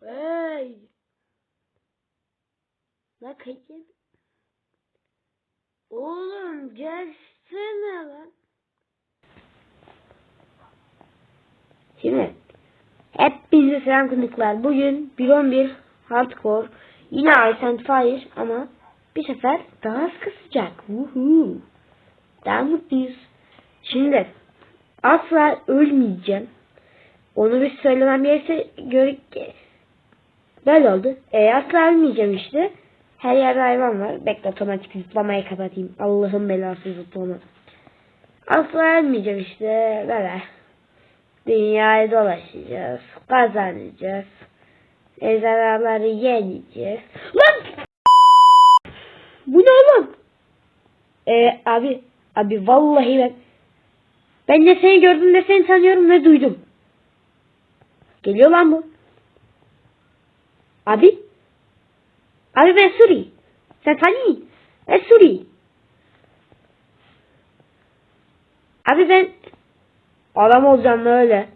Hey. La yedi. Oğlum gelsene lan. Şimdi hepinize selam kınıklar. Bugün 1.11 Hardcore. Yine Ice and Fire ama bir sefer daha sıkı sıcak. Woohoo. Daha mutluyuz. Şimdi asla ölmeyeceğim. Onu bir söylemem gerekirse göre böyle oldu. E, asla ölmeyeceğim işte. Her yerde hayvan var. Bekle otomatik zıplamayı kapatayım. Allah'ın belası zıplama. Asla ölmeyeceğim işte. Böyle. Dünyayı dolaşacağız. Kazanacağız. Ejderhaları yeneceğiz. Lan! Bu ne lan? Ee, abi, abi vallahi ben ben ne seni gördüm ne seni tanıyorum ne duydum. Geliyor lan bu. Abi. Abi ben Suri. Sen tanıyor Ben Suri. Abi ben adam olacağım öyle.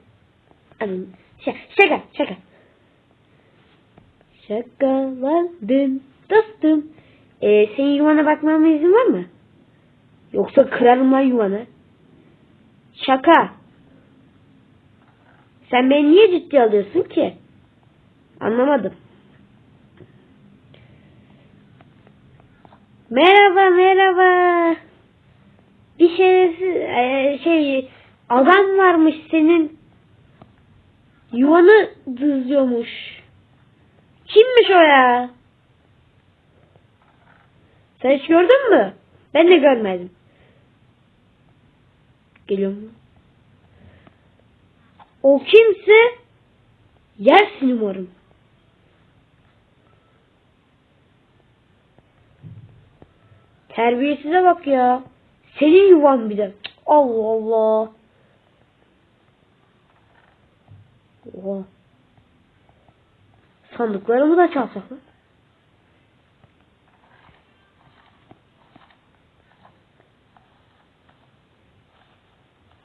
Abi şaka şaka şaka. Şakaladın dostum. Ee, senin yuvana bakmama izin var mı? Yoksa kırarım lan yuvanı. Şaka. Sen beni niye ciddi alıyorsun ki? Anlamadım. Merhaba merhaba. Bir şey şey adam varmış senin yuvanı dızlıyormuş. Kimmiş o ya? Sen hiç gördün mü? Ben de görmedim. Geliyor mu? O kimse yersin umarım. Terbiyesize bak ya. Senin yuvan bir de. Allah Allah. Oha. Sandıklarımı da çalsak lan.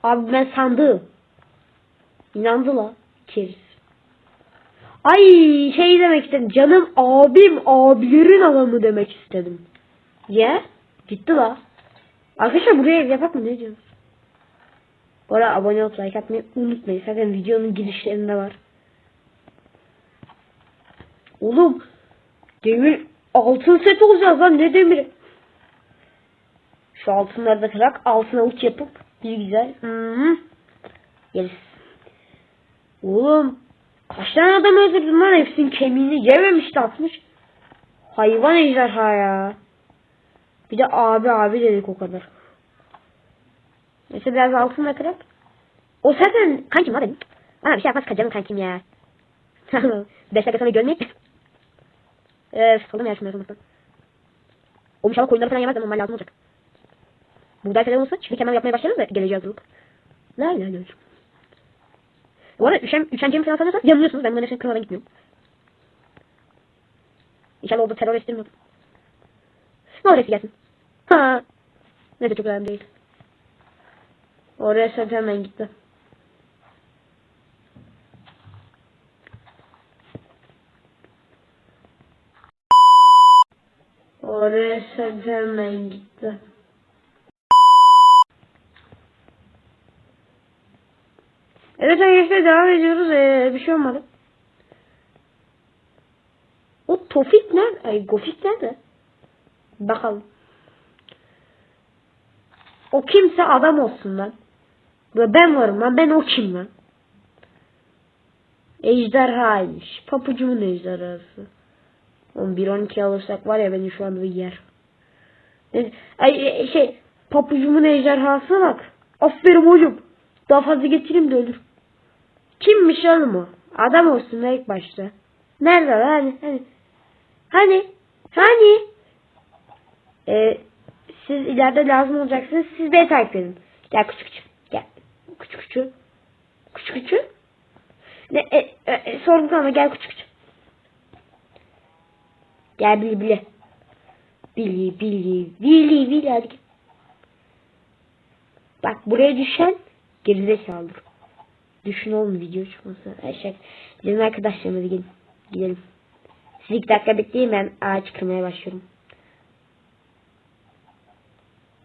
Abi ben sandım. İnandı la. Keriz. Ay şey demek istedim. Canım abim abilerin adamı demek istedim. Ye? Gitti la. Arkadaşlar buraya ev yapak mı ne diyorsun? Bu arada abone olup like atmayı unutmayın. Zaten videonun girişlerinde var. Oğlum demir altın set olacağız lan ne demiri? Şu altınları da kırak altına uç yapıp bir güzel. Hı -hı. Yeriz. Oğlum kaç tane adam öldürdün lan hepsinin kemiğini yememiş de atmış. Hayvan ejderha ya. Bir de abi abi dedik o kadar. Neyse biraz altın da. O zaten kankim var benim. Bana bir şey yapmaz canım kankim ya. Beş dakika sonra görmeyek mi? Eee sıkıldım ya şunları olmaktan. O inşallah koyunları falan yemez de normal lazım olacak. Buğday falan olsa çiftlik hemen yapmaya başlarız da geleceği hazırlık. La la la. Bu arada üşen, üşeneceğimi falan sanıyorsanız yanılıyorsunuz. Ben bunların hepsini kırmadan gitmiyorum. İnşallah orada terör estirmiyorum. Ne hepsi gelsin. Ha. Neyse çok önemli değil. Oraya sen hemen gitti. Oraya sen hemen gitti. Evet arkadaşlar devam ediyoruz. Ee, bir şey olmadı. O Tofik nerede? Ay Gofik nerede? Bakalım. O kimse adam olsun lan. Ve ben varım lan. Ben o kim lan? Ejderhaymış. Papucumun ejderhası. 11-12 alırsak var ya beni şu anda yer. Ay şey papucumun ejderhası bak. Aferin hocam. Daha fazla getireyim de ölür. Kimmiş oğlum o? Adam olsun ilk başta. Nerede lan? Hani? Hani? Hani? Hani? Ee, siz ileride lazım olacaksınız. Siz beni takip edin. Gel küçük küçük. Gel. Küçük küçük. Küçük küçük. Ne, e, e, e, sorgulama gel küçük küçük. Gel bili bili. Bili bili bili bili hadi gel. Bak buraya düşen gerizekalıdır. Düşün oğlum video çıkması. Eşek. Gelin arkadaşlarım hadi gelin. Gidelim. Siz iki dakika bekleyin ben ağaç kırmaya başlıyorum.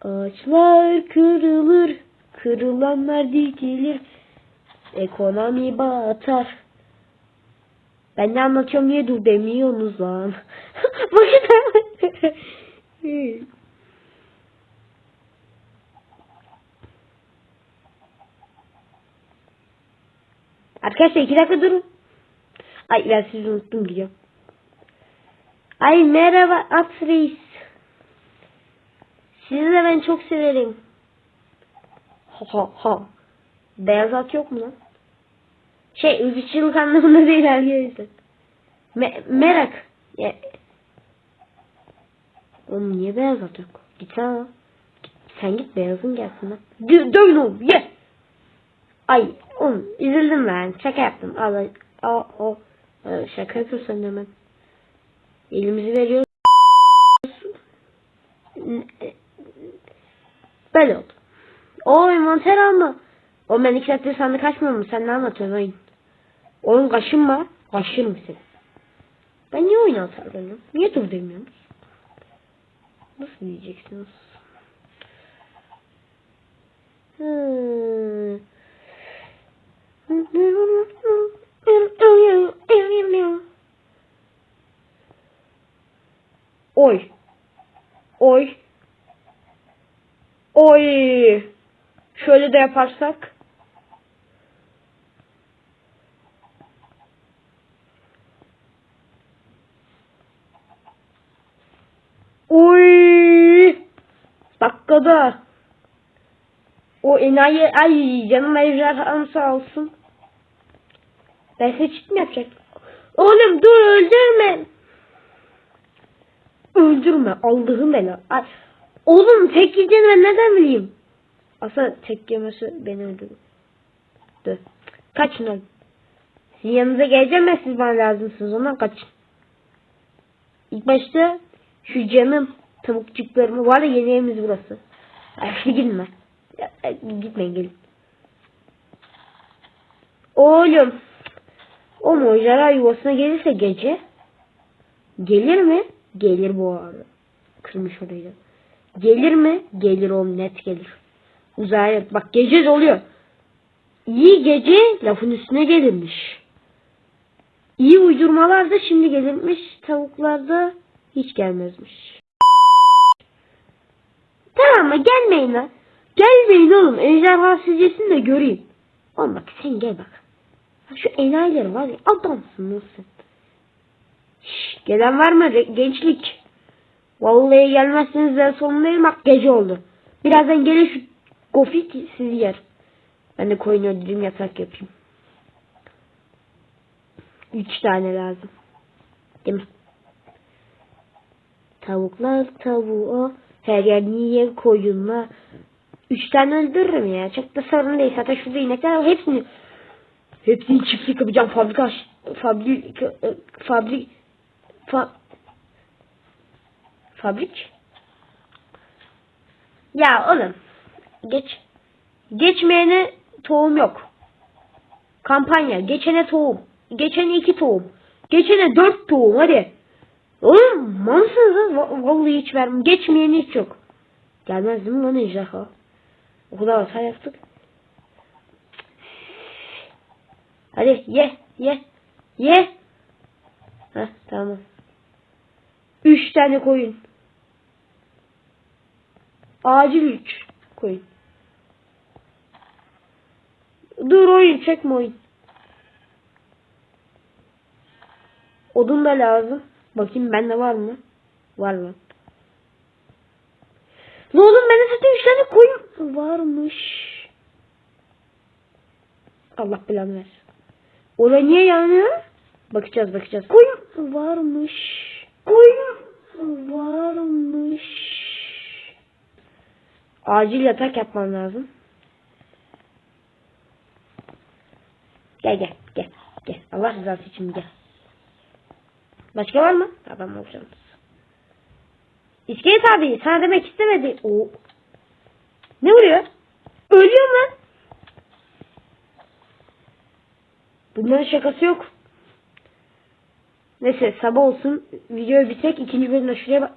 Ağaçlar kırılır, kırılanlar dikilir. Ekonomi batar. Ben ne anlatıyorum niye dur demiyorsunuz lan. Bakın. Arkadaşlar iki dakika durun. Ay ben sizi unuttum gidiyorum. Ay merhaba at reis. Sizi de ben çok severim. Ha ha ha. Beyaz at yok mu lan? Şey ırkçılık anlamında değil arkadaşlar. Me merak. Ya. Oğlum niye beyaz at yok? Gitsene lan. Sen git beyazın gelsin lan. Dö dövün oğlum ye. Ay oğlum üzüldüm ben. Şaka yaptım. Al al al. Ee, Şaka yapıyorsun hemen. Elimizi veriyoruz. Böyle oldu. Oy Montero mı? O ben iki saattir sandık açmıyor mu? Sen ne anlatıyorsun oyun? Oyun kaşınma. Kaşırım seni. Ben niye oyun atarlanıyorum? Niye dur demiyorsunuz? Nasıl diyeceksiniz? Hmm. Oy. Oy. Oy. Şöyle de yaparsak. Oy. Dakikada. O enayi ay canım ejderham sağ olsun. Ben size çit mi yapacaktım? Oğlum dur öldürme. Öldürme Allah'ım bela. Oğlum tek yiyeceğini ben neden bileyim? Aslında tek yemesi beni öldürür. Dur. Kaçın oğlum. Sizin yanınıza geleceğim ben siz bana lazımsınız ondan kaçın. İlk başta şu canım tavukçuklarımı var ya yeni evimiz burası. Ay. Ya, ya, gitmeyin gelin. Oğlum. O mojara yuvasına gelirse gece. Gelir mi? Gelir bu arada. Kırmış orayı. Gelir mi? Gelir oğlum net gelir. Uzaya bak gece de oluyor. İyi gece lafın üstüne gelirmiş. İyi uydurmalar da şimdi gelirmiş. Tavuklarda hiç gelmezmiş. Tamam mı? Gelmeyin lan. Gelmeyin oğlum. Ejderha sizcesini de göreyim. Oğlum bak sen gel bak. Şu enayiler var ya adamsın nasıl? Şş, gelen var mı gençlik? Vallahi gelmezseniz ben sonundayım bak gece oldu. Birazdan gelin şu gofik sizi yer. Ben de koyun öldüreyim yatak yapayım. Üç tane lazım. Değil mi? Tavuklar tavuğa her yer niye koyunlar. Üç tane öldürürüm ya. Çok da sorun değil. Zaten şurada inekler var. Hepsini hepsini çiftlik yapacağım. Fabrika fabrik fabrik fa, fabrik ya oğlum geç geçmeyene tohum yok. Kampanya. Geçene tohum. Geçene iki tohum. Geçene dört tohum hadi. Oğlum mansız va- vallahi hiç vermem. Geçmeyeni hiç yok. Gelmez değil mi lan ejderha? O kadar hata yaptık. Hadi ye ye ye. Heh tamam. Üç tane koyun. Acil üç koyun. Dur oyun çekme oyun. Odun da lazım. Bakayım bende var mı? Var mı? Ne oğlum bende zaten 3 tane koyun varmış. Allah belanı ver. Oraya niye yanıyor? Bakacağız bakacağız. Koyun varmış. Koyun varmış. Acil yatak yapmam lazım. Gel gel gel. Gel. Allah rızası için gel. Başka var mı? Tamam olacağım. İskelet abi sana demek istemedi. O. Ne vuruyor? Ölüyor mu? Bunların şakası yok. Neyse sabah olsun. Videoyu bitirek ikinci bölümde şuraya bak-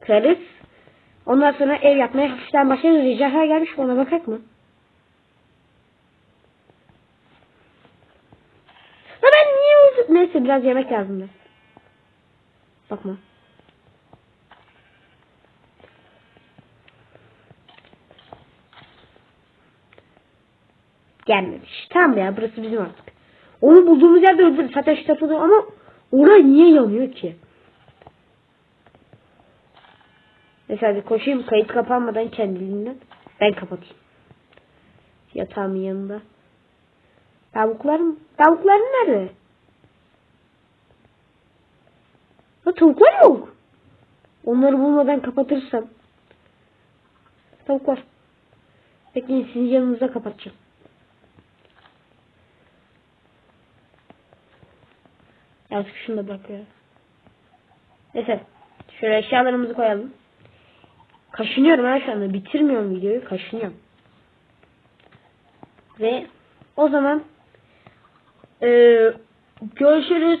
kırarız. Ondan sonra ev yapmaya hafiften başlarız. Ricaha gelmiş mi ona bakak mı? Ya ben Neyse biraz yemek lazım da. Bakma. Gelmemiş. Tamam ya burası bizim artık. Onu bulduğumuz yerde öldür. Zaten şu tapıda ama oraya niye yanıyor ki? Mesela bir koşayım kayıt kapanmadan kendiliğinden. Ben kapatayım. Yatağımın yanında. Tavuklarım, tavuklarım nerede? Ha tavuklar yok. Onları bulmadan kapatırsam. Tavuk var. Bekleyin sizin yanınıza kapatacağım. Yazık şunu da bırak ya. Neyse. Şöyle eşyalarımızı koyalım. Kaşınıyorum ha şu anda. Bitirmiyorum videoyu. Kaşınıyorum. Ve o zaman eee, görüşürüz.